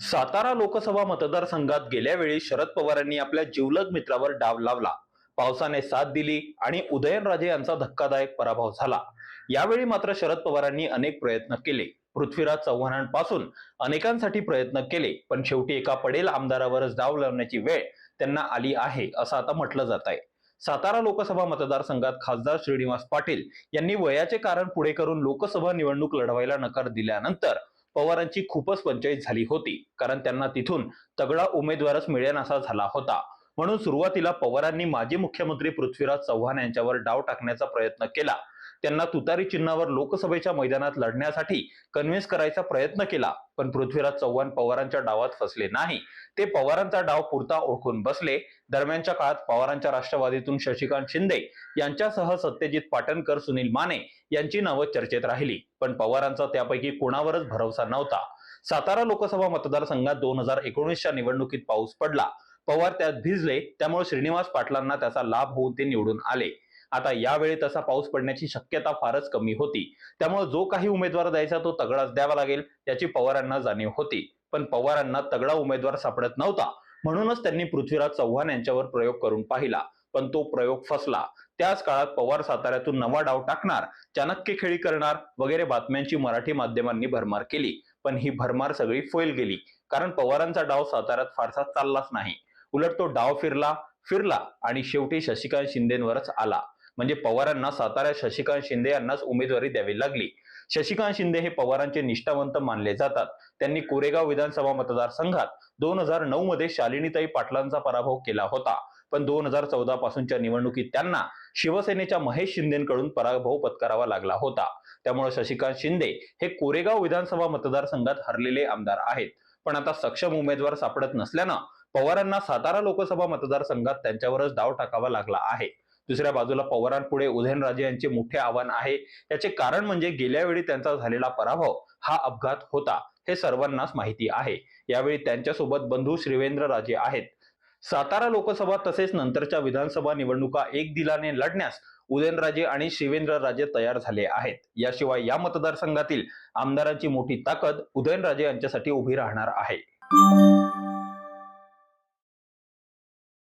सातारा लोकसभा मतदारसंघात गेल्या वेळी शरद पवारांनी आपल्या जिवलग मित्रावर डाव लावला. पावसाने साथ दिली आणि उदयनराजे यांचा धक्कादायक पराभव झाला. यावेळी मात्र शरद पवारांनी अनेक प्रयत्न केले. पृथ्वीराज चव्हाणांपासून अनेकांसाठी प्रयत्न केले पण शेवटी एका पडेल आमदारावरच डाव लावण्याची वेळ त्यांना आली आहे असं आता म्हटलं जात आहे. सातारा लोकसभा मतदारसंघात खासदार श्रीनिवास पाटील यांनी वयाचे कारण पुढे करून लोकसभा निवडणूक लढवायला नकार दिल्यानंतर पवारांची खूपच पंचायत झाली होती. कारण त्यांना तिथून तगडा उमेदवारच मिळेनासा झाला होता. म्हणून सुरुवातीला पवारांनी माजी मुख्यमंत्री पृथ्वीराज चव्हाण यांच्यावर डाव टाकण्याचा प्रयत्न केला. त्यांना तुतारी चिन्हावर लोकसभेच्या मैदानात लढण्यासाठी कन्व्हिन्स करायचा प्रयत्न केला. पण पृथ्वीराज चव्हाण पवारांच्या डावात फसले नाही. ते पवारांचा डाव पुरता ओळखून बसले. दरम्यानच्या काळात पवारांच्या राष्ट्रवादीतून शशिकांत शिंदे यांच्यासह सत्यजित पाटणकर सुनील माने यांची नावं चर्चेत राहिली. पण पवारांचा त्यापैकी कोणावरच भरोसा नव्हता. सातारा लोकसभा मतदारसंघात दोन हजार एकोणीसच्या निवडणुकीत पाऊस पडला. पवार त्यात भिजले त्यामुळे श्रीनिवास पाटलांना त्याचा लाभ होऊन ते निवडून आले. आता यावेळी तसा पाऊस पडण्याची शक्यता फारच कमी होती. त्यामुळे जो काही उमेदवार द्यायचा तो तगडाच द्यावा लागेल याची पवारांना जाणीव होती. पण पवारांना तगडा उमेदवार सापडत नव्हता. म्हणूनच त्यांनी पृथ्वीराज चव्हाण यांच्यावर प्रयोग करून पाहिला पण तो प्रयोग फसला. त्याच काळात पवार साताऱ्यातून नवा डाव टाकणार चाणक्य खेळी करणार वगैरे बातम्यांची मराठी माध्यमांनी भरमार केली. पण ही भरमार सगळी फैल गेली. कारण पवारांचा डाव साताऱ्यात फारसा चाललाच नाही. उलट तो डाव फिरला फिरला आणि शेवटी शशिकांत शिंदेवरच आला. म्हणजे पवारांना सातारा शशिकांत शिंदे यांनाच उमेदवारी द्यावी लागली. शशिकांत शिंदे हे पवारांचे निष्ठावंत मानले जातात. त्यांनी कोरेगाव विधानसभा मतदारसंघात दोन हजार नऊ मध्ये शालिनीताई पाटलांचा पराभव केला होता. पण दोन हजार चौदा पासूनच्या निवडणुकीत त्यांना शिवसेनेच्या महेश शिंदेकडून पराभव पत्करावा लागला होता. त्यामुळे शशिकांत शिंदे हे कोरेगाव विधानसभा मतदारसंघात हरलेले आमदार आहेत. पण आता सक्षम उमेदवार सापडत नसल्यानं पवारांना सातारा लोकसभा मतदारसंघात त्यांच्यावरच डाव टाकावा लागला आहे. दुसऱ्या बाजूला पवारांपुढे उदयनराजे यांचे मोठे आव्हान आहे. याचे कारण म्हणजे गेल्या वेळी त्यांचा झालेला पराभव हा अपघात होता हे सर्वांनाच माहिती आहे. यावेळी त्यांच्यासोबत बंधू श्रीवेंद्र राजे आहेत. सातारा लोकसभा तसेच नंतरच्या विधानसभा निवडणुका एक दिलाने लढण्यास उदयनराजे आणि शिवेंद्रराजे तयार झाले आहेत. याशिवाय या मतदारसंघातील आमदारांची मोठी ताकद उदयनराजे यांच्यासाठी उभी राहणार आहे.